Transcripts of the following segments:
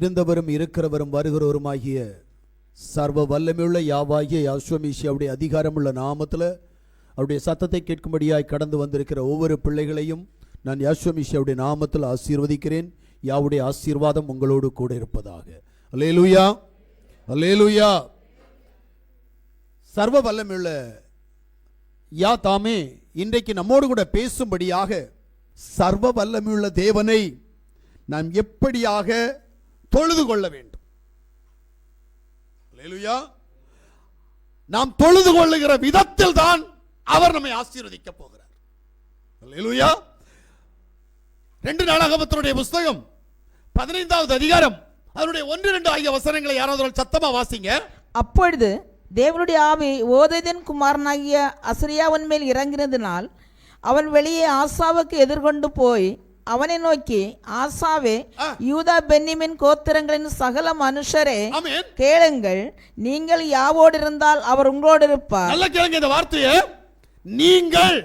இருந்தவரும் இருக்கிறவரும் வருகிறவருமாகிய சர்வ வல்லமையுள்ள யாவாகிய யாஸ்வமிஷி அவருடைய அதிகாரமுள்ள நாமத்தில் அவருடைய சத்தத்தை கேட்கும்படியாய் கடந்து வந்திருக்கிற ஒவ்வொரு பிள்ளைகளையும் நான் யாஸ்வமிஷி அவருடைய நாமத்தில் ஆசீர்வதிக்கிறேன். யாவுடைய ஆசீர்வாதம் உங்களோடு கூட இருப்பதாக. அலேலுயா அலேலுயா சர்வ வல்லமையுள்ள யா தாமே இன்றைக்கு நம்மோடு கூட பேசும்படியாக சர்வ வல்லமையுள்ள தேவனை நாம் எப்படியாக தொழுது கொள்ள வேண்டும். நாம் தொழுது கொள்ளுகிற விதத்தில் தான் அவர் நம்மை ஆசீர்வதிக்க போகிறார். ரெண்டு நாளாகமத்தினுடைய புஸ்தகம் பதினைந்தாவது அதிகாரம். அதனுடைய ஒன்று ரெண்டு ஆகிய வசனங்களை யாராவது ஒரு சத்தமா வாசிங்க. அப்பொழுது தேவனுடைய ஆவி ஓதைதன் குமாரனாகிய அசரியாவின் மேல் இறங்கினதினால் அவன் வெளியே ஆசாவுக்கு எதிர்கொண்டு போய் அவனை நோக்கி ஆசாவே. யூதா பென்னிமின் கோத்திரங்களின் சகல மனுஷரே கேளுங்கள் நீங்கள் யாவோடு இருந்தால் அவர் உங்களோடு இருப்பார். நல்ல கேளுங்க இந்த வார்த்தையை. நீங்கள்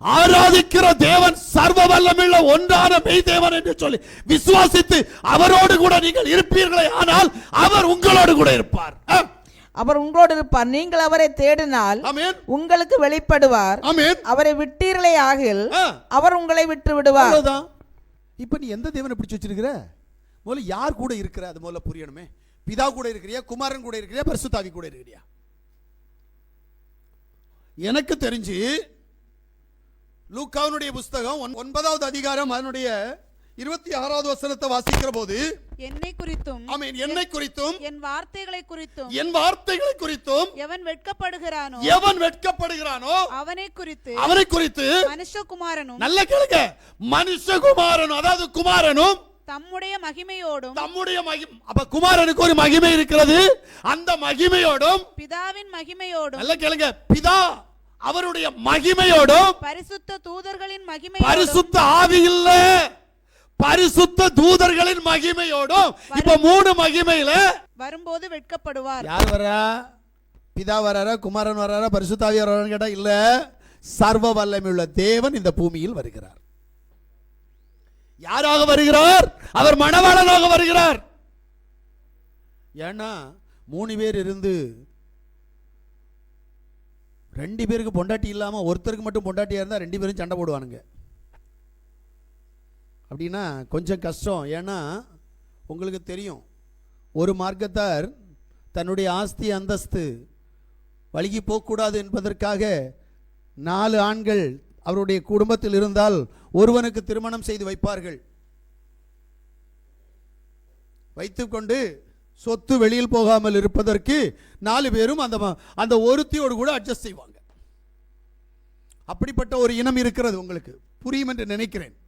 ஆராதிக்கிற தேவன் சர்வ வல்லமுள்ள ஒன்றான மெய் தேவன் என்று சொல்லி விசுவாசித்து அவரோடு கூட நீங்கள் இருப்பீர்களே ஆனால் அவர் உங்களோடு கூட இருப்பார். அவர் உங்களோடு இருப்பார். நீங்கள் அவரை தேடினால் உங்களுக்கு வெளிப்படுவார். அவரை விட்டீர்களே ஆகில் அவர் உங்களை விட்டு விடுவார். இப்ப நீ எந்த தேவனை பிடிச்சு வச்சிருக்கிற? முதல்ல யார் கூட இருக்கிற? அது முதல்ல புரியணுமே. பிதா கூட இருக்கிறியா? குமாரன் கூட இருக்கிறியா? பரிசுத்தாவி கூட இருக்கிறியா? எனக்கு தெரிஞ்சு லூக்காவினுடைய புஸ்தகம் ஒன்- ஒன்பதாவது அதிகாரம் அதனுடைய இருபத்தி ஆறாவது வசனத்தை வாசிக்கிற போது என்னை குறித்தும் ஆமென் என்னை குறித்தும் என் வார்த்தைகளை குறித்தும் என் வார்த்தைகளை குறித்தும் எவன் வெட்கப்படுகிறானோ எவன் வெட்கப்படுகிறானோ அவனை குறித்து அவனை குறித்து மனுஷகுமாரனும் நல்ல கேளுங்க மனுஷகுமாரனும் அதாவது குமாரனும் தம்முடைய மகிமையோடும் தம்முடைய மகிம் அப்ப குமாரனுக்கு ஒரு மகிமை இருக்கிறது அந்த மகிமையோடும் பிதாவின் மகிமையோடும் நல்ல கேளுங்க பிதா அவருடைய மகிமையோடும் பரிசுத்த தூதர்களின் மகிமையோடும் பரிசுத்த ஆவி இல்ல பரிசுத்த தூதர்களின் மகிமையோடும் இப்ப மூணு மகிமையில வரும்போது வெட்கப்படுவார். யார் வரா பிதா வராரா குமாரன் வராரா பரிசுத்தாவி வரான்னு கேட்டா இல்ல. சர்வ வல்லமையுள்ள தேவன் இந்த பூமியில் வருகிறார். யாராக வருகிறார்? அவர் மணவாளனாக வருகிறார். ஏன்னா மூணு பேர் இருந்து ரெண்டு பேருக்கு பொண்டாட்டி இல்லாம ஒருத்தருக்கு மட்டும் பொண்டாட்டியா இருந்தா ரெண்டு பேரும் சண்டை போடுவானுங்க. அப்படின்னா கொஞ்சம் கஷ்டம். ஏன்னா உங்களுக்கு தெரியும் ஒரு மார்க்கத்தார் தன்னுடைய ஆஸ்தி அந்தஸ்து வழுகி போகக்கூடாது என்பதற்காக நாலு ஆண்கள் அவருடைய குடும்பத்தில் இருந்தால் ஒருவனுக்கு திருமணம் செய்து வைப்பார்கள். வைத்துக்கொண்டு சொத்து வெளியில் போகாமல் இருப்பதற்கு நாலு பேரும் அந்த ம- அந்த ஒருத்தியோடு கூட அட்ஜஸ்ட் செய்வாங்க. அப்படிப்பட்ட ஒரு இனம் இருக்கிறது உங்களுக்கு. புரியும் என்று நினைக்கிறேன்.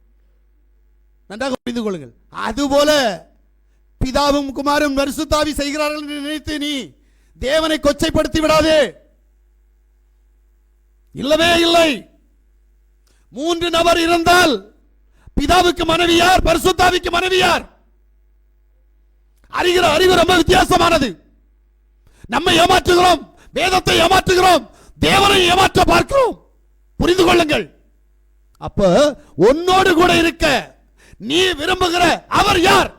நன்றாக புரிந்து கொள்ளுங்கள். அதுபோல பிதாவும் குமாரும் பரிசுத்தாவி செய்கிறார்கள் என்று நினைத்து நீ தேவனை கொச்சைப்படுத்தி விடாதே. இல்லவே இல்லை. மூன்று நபர் இருந்தால் பிதாவுக்கு மனைவி யார்? பரிசுத்தாவிக்கு மனைவி யார்? அறிகிற அறிவு ரொம்ப வித்தியாசமானது. நம்மை ஏமாற்றுகிறோம் வேதத்தை ஏமாற்றுகிறோம் தேவனை ஏமாற்ற பார்க்கிறோம். புரிந்து கொள்ளுங்கள். அப்ப உன்னோடு கூட இருக்க நீ விரும்புகிற அவர் யார்?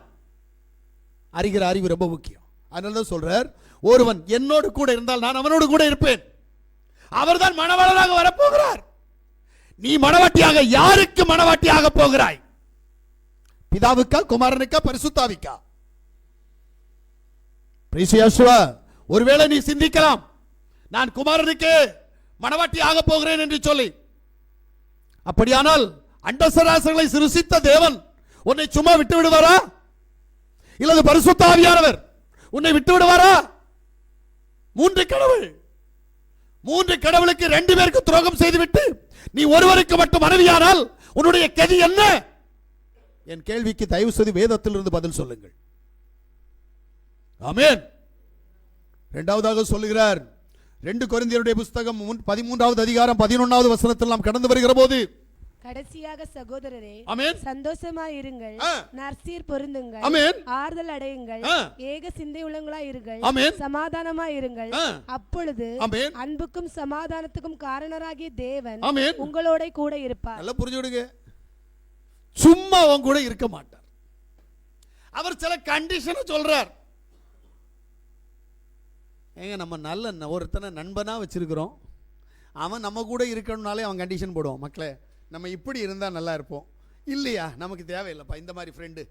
அறிகிற அறிவு ரொம்ப முக்கியம். அதனால தான் சொல்றார் ஒருவன் என்னோடு கூட இருந்தால் நான் அவனோடு கூட இருப்பேன். அவர்தான் மணவாளராக வரப்போகிறார். நீ மணவாட்டியாக யாருக்கு மணவாட்டியாக போகிறாய்? பிதாவுக்கா குமாரனுக்கா பரிசுத்தாவிக்கா? ஒருவேளை நீ சிந்திக்கலாம் நான் குமாரனுக்கு மணவாட்டி ஆக போகிறேன் என்று சொல்லி. அப்படியானால் அண்டசராசர்களை சிருஷித்த தேவன் உன்னை சும்மா விட்டு விடுவாரா இல்லது பரிசுத்தாவியானவர் உன்னை விட்டு விடுவாரா மூன்று கடவுள். மூன்று கடவுளுக்கு ரெண்டு பேருக்கு துரோகம் செய்துவிட்டு நீ ஒருவருக்கு மட்டும் மனைவியானால் உன்னுடைய கதி என்ன? என் கேள்விக்கு தயவு செய்து வேதத்திலிருந்து பதில் சொல்லுங்கள். ஆமேன். இரண்டாவதாக சொல்லுகிறார் ரெண்டு குறைந்தியருடைய புஸ்தகம் பதிமூன்றாவது அதிகாரம் பதினொன்றாவது வசனத்தில் நாம் கடந்து வருகிற போது கடைசியாக சகோதரரே ஆமென். சந்தோஷமாய் இருங்கள். ஆ. நற்சீர் பொருந்துங்கள். ஆமென். ஆறுதல் அடையுங்கள். ஏக சிந்தை உள்ளவங்களாய் இருங்கள். ஆமென். சமாதானமாய் இருங்கள். அப்பொழுது ஆமென். அன்புக்கும் சமாதானத்துக்கும் காரணராகிய தேவன் ஆமென். உங்களோட கூட இருப்பார். நல்லா புரிஞ்சு விடுங்க சும்மா அவன் கூட இருக்க மாட்டார். அவர் சில கண்டிஷனை சொல்றார். ஏங்க நம்ம நல்ல ஒருத்தனை நண்பனா வச்சிருக்கிறோம். அவன் நம்ம கூட இருக்கணும்னாலே அவன் கண்டிஷன் போடுவான் மக்களே. நம்ம இப்படி இருந்தால் நல்லா இருப்போம். இல்லையா? நமக்கு தேவையில்லைப்பா இந்த மாதிரி ஃப்ரெண்டு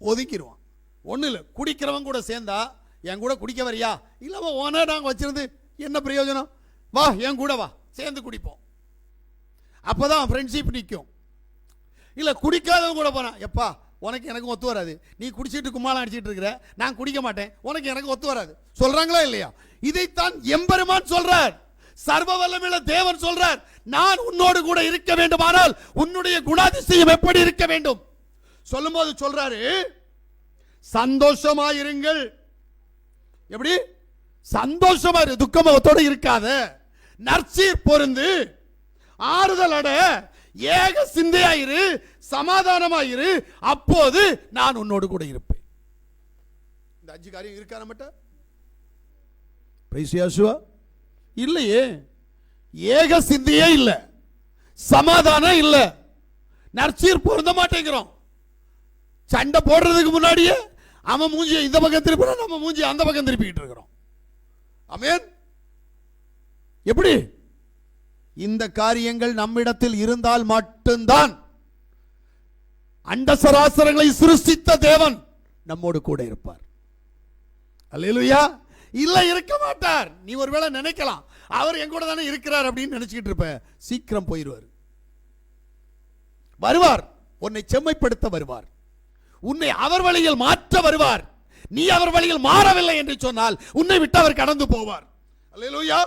ஒதுக்கிடுவான் ஒன்றும் இல்லை குடிக்கிறவன் கூட சேர்ந்தா என் கூட குடிக்க வரியா? இல்லைவா ஓனா நாங்கள் வச்சிருந்து என்ன பிரயோஜனம்? வா என் கூட வா சேர்ந்து குடிப்போம். அப்போ தான் ஃப்ரெண்ட்ஷிப் நிற்கும் இல்லை குடிக்காதவன் கூட போனான் எப்பா உனக்கு எனக்கு ஒத்து வராது. நீ குடிச்சிட்டு கும்மாளம் அடிச்சிட்டு இருக்கிற நான் குடிக்க மாட்டேன். உனக்கு எனக்கு ஒத்து வராது. சொல்கிறாங்களா இல்லையா? இதைத்தான் எம்பெருமான் சொல்கிறார் சர்வ வல்லமையுள்ள தேவன் சொல்றார் நான் உன்னோடு கூட இருக்க வேண்டுமானால் உன்னுடைய குணாதிசயம் எப்படி இருக்க வேண்டும்? சொல்லும்போது சொல்றாரு சந்தோஷமாயிருங்கள். எப்படி? சந்தோஷமா இரு துக்கமுகத்தோட இருக்காத. நற்சீர் பொருந்து ஆறுதல் அட ஏக சிந்தையாயிரு சமாதானமாயிரு அப்போது நான் உன்னோடு கூட இருப்பேன். இந்த அஞ்சு காரியம் இருக்கா நம்மகிட்ட? பிரைசியாசுவா இல்லையே. ஏக சிந்தியே இல்லை. சமாதானம் இல்லை. நற்சீர் பொருந்த மாட்டேங்கிறோம். சண்டை போடுறதுக்கு முன்னாடியே அவன் மூஞ்சி இந்த பக்கம் திருப்பினா நம்ம மூஞ்சி அந்த பக்கம் திருப்பிக்கிட்டு இருக்கிறோம். அமேன் எப்படி? இந்த காரியங்கள் நம்மிடத்தில் இருந்தால் மட்டும்தான் அண்ட சராசரங்களை சிருஷ்டித்த தேவன் நம்மோடு கூட இருப்பார். அல்லேலூயா. இல்லை இருக்க மாட்டார். நீ ஒருவேளை நினைக்கலாம். அவர் என் கூட தானே இருக்கிறார் அப்படின்னு நினச்சிக்கிட்டு இருப்பேன். சீக்கிரம் போயிடுவார். வருவார். உன்னை செம்மைப்படுத்த வருவார். உன்னை அவர் வழியில் மாற்ற வருவார். நீ அவர் வழியில் மாறவில்லை என்று சொன்னால் உன்னை விட்டு அவர் கடந்து போவார். அல்லையா